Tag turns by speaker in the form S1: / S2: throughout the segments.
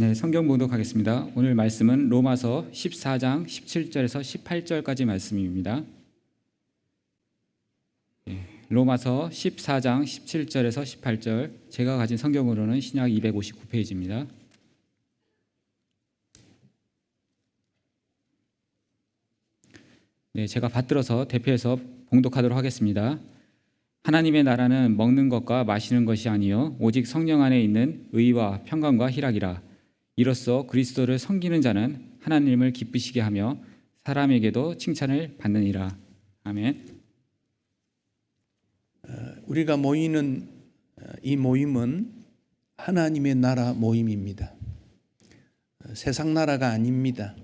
S1: 네, 성경 봉독하겠습니다. 오늘 말씀은 로마서 14장 17절에서 18절까지 말씀입니다. 예, 로마서 14장 17절에서 18절 제가 가진 성경으로는 신약 259페이지입니다. 네, 제가 받들어서 대표해서 봉독하도록 하겠습니다. 하나님의 나라는 먹는 것과 마시는 것이 아니요 오직 성령 안에 있는 의와 평강과 희락이라 이로써 그리스도를 섬기는 자는 하나님을 기쁘시게 하며 사람에게도 칭찬을 받느니라 아멘.
S2: 우리가 모이는 어, 이 모임은 하나님의 나라 모임입니다. 어, 세상 나라가 아닙니다.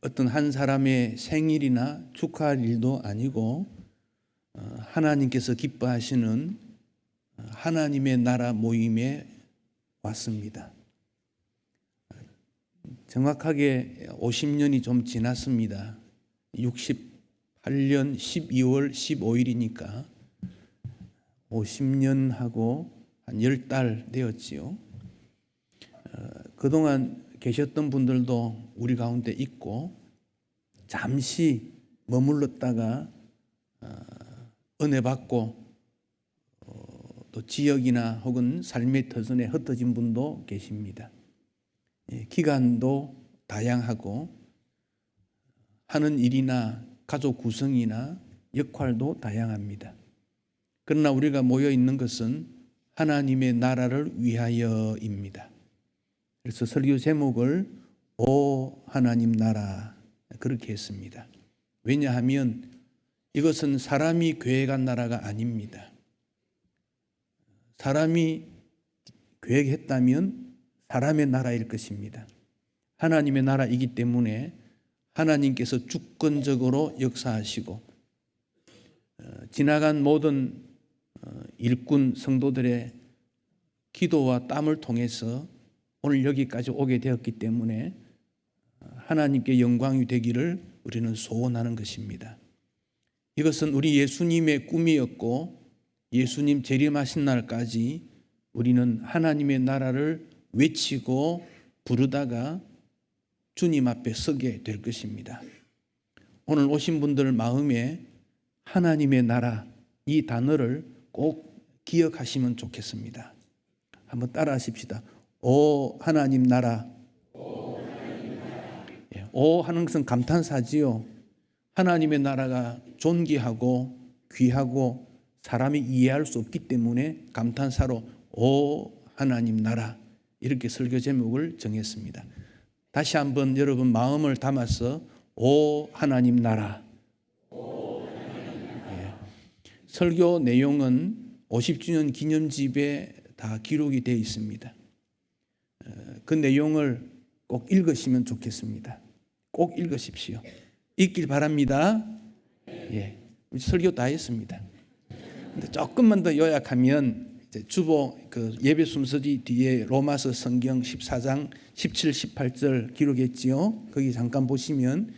S2: 어떤 한 사람의 생일이나 축하할 일도 아니고 어, 하나님께서 기뻐하시는 어, 하나님의 나라 모임에 왔습니다. 정확하게 50년이 좀 지났습니다. 68년 12월 15일이니까 50년하고 한 10달 되었지요. 어, 그동안 계셨던 분들도 우리 가운데 있고 잠시 머물렀다가 어, 은혜 받고 어, 또 지역이나 혹은 삶의 터전에 흩어진 분도 계십니다. 예, 기간도 다양하고 하는 일이나 가족 구성이나 역할도 다양합니다. 그러나 우리가 모여 있는 것은 하나님의 나라를 위하여입니다. 그래서 설교 제목을 오 하나님 나라 그렇게 했습니다. 왜냐하면 이것은 사람이 계획한 나라가 아닙니다. 사람이 계획했다면 사람의 나라일 것입니다. 하나님의 나라이기 때문에 하나님께서 주권적으로 역사하시고 어, 지나간 모든 어, 일꾼 성도들의 기도와 땀을 통해서 오늘 여기까지 오게 되었기 때문에 하나님께 영광이 되기를 우리는 소원하는 것입니다. 이것은 우리 예수님의 꿈이었고 예수님 재림하신 날까지 우리는 하나님의 나라를 외치고 부르다가 주님 앞에 서게 될 것입니다. 오늘 오신 분들 마음에 하나님의 나라 이 단어를 꼭 기억하시면 좋겠습니다. 한번 따라 하십시다. 오 하나님 나라. 예, 오 하는 것은 감탄사지요. 하나님의 나라가 존귀하고 귀하고 사람이 이해할 수 없기 때문에 감탄사로 오 하나님 나라 이렇게 설교 제목을 정했습니다. 다시 한번 여러분 마음을 담아서 오 하나님 나라. 예. 설교 내용은 50주년 기념집에 다 기록이 되어 있습니다. 어, 그 내용을 꼭 읽으시면 좋겠습니다. 꼭 읽으십시오. 읽길 바랍니다. 예, 설교 다 했습니다. 근데 조금만 더 요약하면 주보 그 예배 순서지 뒤에 로마서 성경 14장 17, 18절 기록했지요. 거기 잠깐 보시면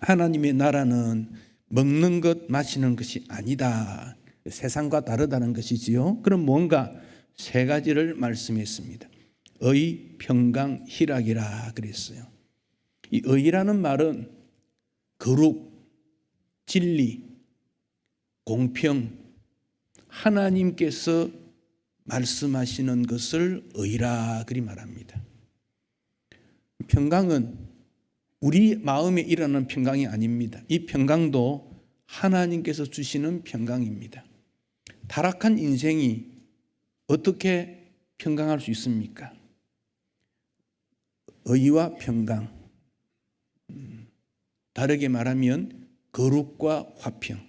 S2: 하나님의 나라는 먹는 것, 마시는 것이 아니다. 세상과 다르다는 것이지요. 그럼 뭔가 세 가지를 말씀했습니다. 의, 평강, 희락이라 그랬어요. 이 의라는 말은 거룩, 진리, 공평, 하나님께서 말씀하시는 것을 의라 그리 말합니다. 평강은 우리 마음에 일어나는 평강이 아닙니다. 이 평강도 하나님께서 주시는 평강입니다. 타락한 인생이 어떻게 평강할 수 있습니까? 의와 평강. 음, 다르게 말하면 거룩과 화평.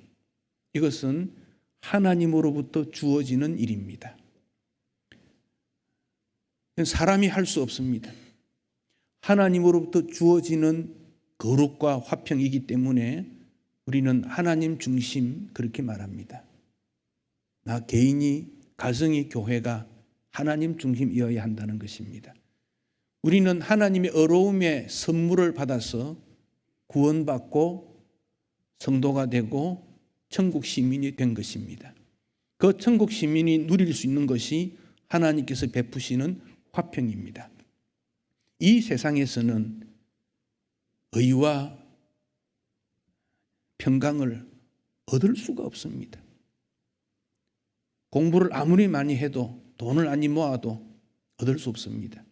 S2: 이것은 하나님으로부터 주어지는 일입니다. 사람이 할 수 없습니다. 하나님으로부터 주어지는 거룩과 화평이기 때문에 우리는 하나님 중심 그렇게 말합니다. 나 개인이 가정이 교회가 하나님 중심이어야 한다는 것입니다. 우리는 하나님의 어려움의 선물을 받아서 구원받고 성도가 되고 천국 시민이 된 것입니다. 그 천국 시민이 누릴 수 있는 것이 하나님께서 베푸시는 화평입니다. 이 세상에서는 의와 평강을 얻을 수가 없습니다. 공부를 아무리 많이 해도 돈을 많이 모아도 얻을 수 없습니다.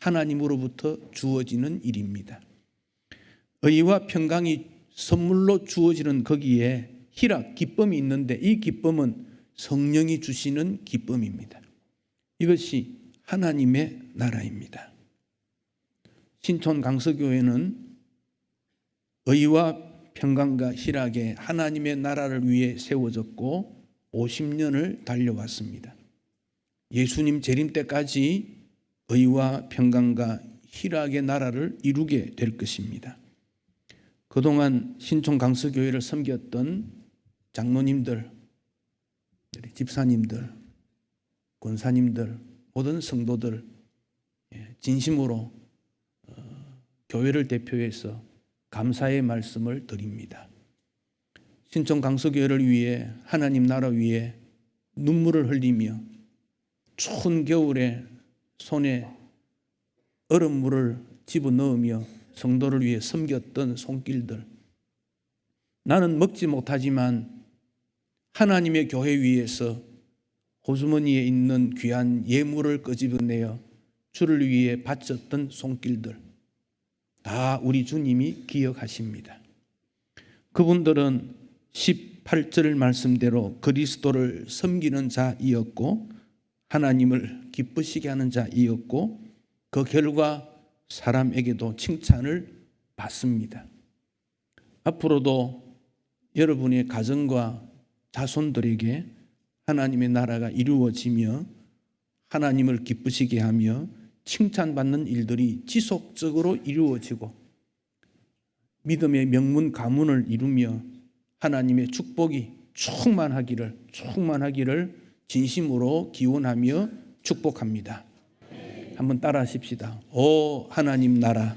S2: 하나님으로부터 주어지는 일입니다. 의와 평강이 선물로 주어지는 거기에 희락, 기쁨이 있는데 이 기쁨은 성령이 주시는 기쁨입니다. 이것이 하나님의 나라입니다. 신촌 강서교회는 의와 평강과 희락의 하나님의 나라를 위해 세워졌고 50년을 달려왔습니다. 예수님 재림 때까지 의와 평강과 희락의 나라를 이루게 될 것입니다. 그동안 신촌 강서교회를 섬겼던 장로님들, 집사님들, 권사님들, 모든 성도들 예, 진심으로 어, 교회를 대표해서 감사의 말씀을 드립니다. 신촌 강서교회를 위해 하나님 나라 위해 눈물을 흘리며 추운 겨울에 손에 얼음물을 집어넣으며 성도를 위해 섬겼던 손길들. 나는 먹지 못하지만 하나님의 교회 위에서 호주머니에 있는 귀한 예물을 끄집어내어 주를 위해 바쳤던 손길들. 다 우리 주님이 기억하십니다. 그분들은 18절 말씀대로 그리스도를 섬기는 자이었고 하나님을 기쁘시게 하는 자이었고 그 결과 사람에게도 칭찬을 받습니다. 앞으로도 여러분의 가정과 자손들에게 하나님의 나라가 이루어지며 하나님을 기쁘시게 하며 칭찬받는 일들이 지속적으로 이루어지고 믿음의 명문 가문을 이루며 하나님의 축복이 충만하기를 충만하기를 진심으로 기원하며 축복합니다. 한번 따라 하십시다. 오 하나님 나라